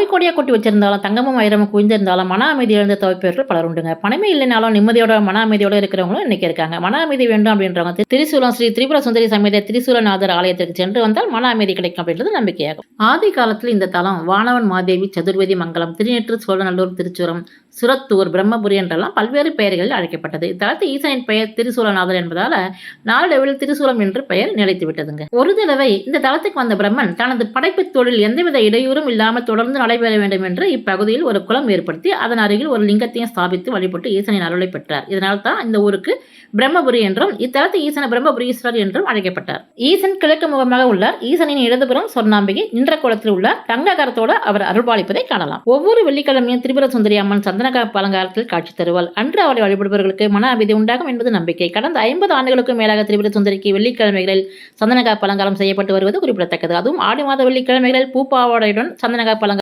கோடி கோடியாக கொட்டி வச்சிருந்தாலும் தங்கமும் வைரமும் குவிந்திருந்தாலும் மன அமைதி இழந்த தவிப்பவர்கள் பலர் உண்டுங்க. பணமே இல்லைனாலும் நிம்மதியோட மன அமைதியோட இருக்கிறவங்களும் இன்னைக்கு இருக்காங்க. மன அமைதி வேண்டும் அப்படின்றவங்க திரிசூலம் ஸ்ரீ திரிபுர சுந்தரி சமேத திரிசூலநாதர் ஆலயத்திற்கு சென்று வந்தால் மன அமைதி கிடைக்கும் அப்படின்றது நம்பிக்கையாகும். ஆதி காலத்தில் இந்த தலம் வானவன் மாதேவி சதுர்வேதி மங்கலம் திருநெற்று சோழநல்லூர் திருச்சுரம் சுரத்தூர் பிரம்மபுரி என்றெல்லாம் பல்வேறு பெயர்களில் அழைக்கப்பட்டது. இத்தலத்து ஈசனின் பெயர் திருசூலநாதர் என்பதால் நாளடைவில் திருசூலம் என்று பெயர் நிலைத்து விட்டதுங்க ஒரு தடவை இந்த தளத்துக்கு வந்த பிரம்மன் தனது படைப்பு தொழில் எந்தவித இடையூறும் இல்லாமல் தொடர்ந்து நடைபெற வேண்டும் என்று இப்பகுதியில் ஒரு குளம் ஏற்படுத்தி அதன் அருகில் ஒரு லிங்கத்தையும் ஸ்தாபித்து வழிபட்டு ஈசனின் அருளை பெற்றார். இதனால் தான் இந்த ஊருக்கு பிரம்மபுரி என்றும் இத்தலத்து ஈசன பிரம்மபுரீஸ்வரர் என்றும் அழைக்கப்பட்டார். ஈசன் கிழக்கு முகமாக உள்ளார். ஈசனின் இடதுபுறம் சொர்ணாம்பிகை நின்ற குளத்தில் உள்ள தங்ககரத்தோடு அவர் அருள்பாலிப்பதை காணலாம். ஒவ்வொரு வெள்ளிக்கிழமையும் திரிபுர சுந்தரி அம்மன் சந்தனக பலங்காரத்தில் காட்சி தருவாள். அன்று அவளை வழிபடுபவர்களுக்கு மன அமைதி உண்டாகும் என்பது நம்பிக்கை. கடந்த ஐம்பது ஆண்டுகளுக்கும் மேலாக திரிபுர சுந்தரிக்கு வெள்ளிக்கிழமைகளில் சந்தனக அலங்காரம் செய்யப்பட்டு வருவது குறிப்பிடத்தக்கது. அதுவும் ஆடி மாத வெள்ளிக்கிழமைகளில் பூப்பாவோடையுடன் சந்தனக அலங்காரம்